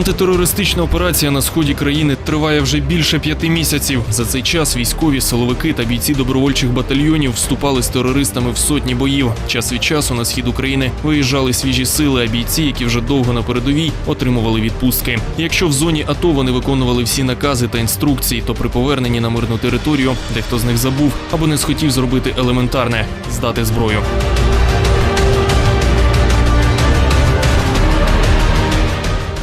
Антитерористична операція на сході країни триває вже більше п'яти місяців. За цей час військові, силовики та бійці добровольчих батальйонів вступали з терористами в сотні боїв. Час від часу на схід України виїжджали свіжі сили, а бійці, які вже довго на передовій, отримували відпустки. Якщо в зоні АТО вони виконували всі накази та інструкції, то при поверненні на мирну територію дехто з них забув або не схотів зробити елементарне здати зброю.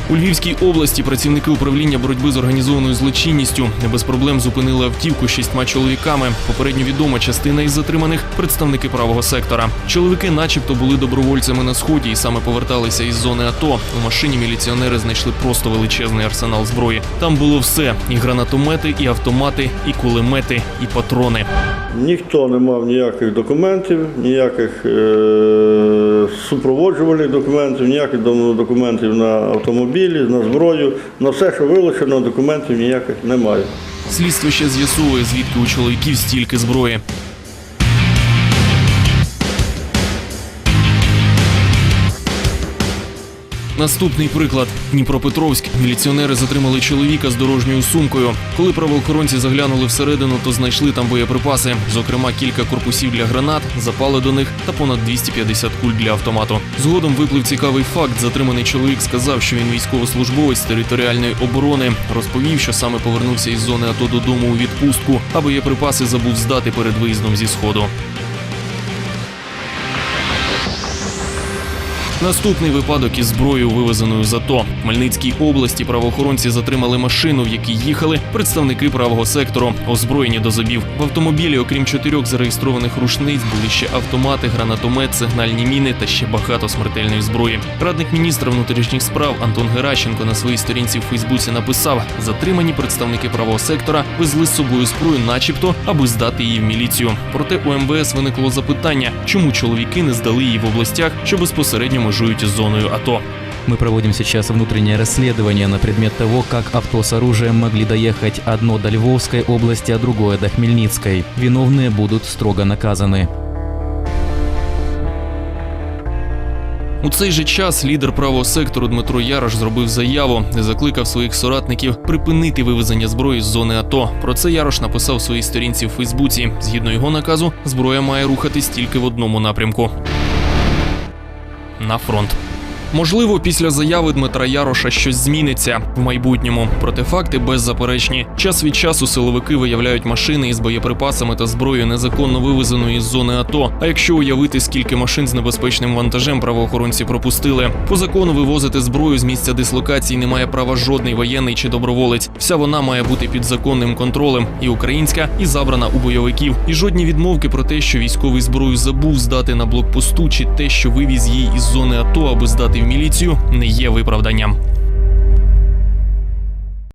У Львівській області працівники управління боротьби з організованою злочинністю без проблем зупинили автівку з шістьма чоловіками. Попередньо відома частина із затриманих представники правого сектора. Чоловіки, начебто, були добровольцями на сході і саме поверталися із зони АТО. У машині міліціонери знайшли просто величезний арсенал зброї. Там було все: і гранатомети, і автомати, і кулемети, і патрони. Ніхто не мав ніяких документів, ніяких е- супроводжувальних документів, ніяких документів на автомобілі, на зброю. На все, що вилучено, документів ніяких немає. Слідство ще з'ясовує, звідки у чоловіків стільки зброї. Наступний приклад Дніпропетровськ. Міліціонери затримали чоловіка з дорожньою сумкою. Коли правоохоронці заглянули всередину, то знайшли там боєприпаси, зокрема кілька корпусів для гранат, запали до них та понад 250 куль для автомату. Згодом виплив цікавий факт. Затриманий чоловік сказав, що він військовослужбовець територіальної оборони. Розповів, що саме повернувся із зони АТО додому у відпустку, а боєприпаси забув здати перед виїздом зі сходу. Наступний випадок із зброєю, вивезеною з АТО. В Хмельницькій області правоохоронці затримали машину, в якій їхали представники правого сектору, озброєні до зубів. В автомобілі, окрім чотирьох зареєстрованих рушниць, були ще автомати, гранатомет, сигнальні міни та ще багато смертельної зброї. Радник міністра внутрішніх справ Антон Геращенко на своїй сторінці в Фейсбуці написав: затримані представники правого сектора везли з собою зброю, начебто, аби здати її в міліцію. Проте у МВС виникло запитання, чому чоловіки не здали її в областях, що безпосередньо межують із зоною АТО. Мы проводим сейчас внутреннее расследование на предмет того, как авто с оружием могли доехать одно до Львовской области, а другое до Хмельницкой. Виновные будут строго наказаны. У цей же час лідер правого сектору Дмитро Ярош зробив заяву, де закликав своїх соратників припинити вивезення зброї з зони АТО. Про це Ярош написав у своїй сторінці в Фейсбуці. Згідно його наказу, зброя має рухатись тільки в одному напрямку на фронт. Можливо, після заяви Дмитра Яроша щось зміниться в майбутньому. Проте факти беззаперечні. Час від часу силовики виявляють машини із боєприпасами та зброєю незаконно вивезеної з зони АТО. А якщо уявити, скільки машин з небезпечним вантажем правоохоронці пропустили, по закону вивозити зброю з місця дислокації не має права жодний воєнний чи доброволець. Вся вона має бути під законним контролем, і українська, і забрана у бойовиків. І жодні відмовки про те, що військовий зброю забув здати на блокпосту, чи те, що вивіз її із зони АТО, аби здати в міліцію, не є виправданням.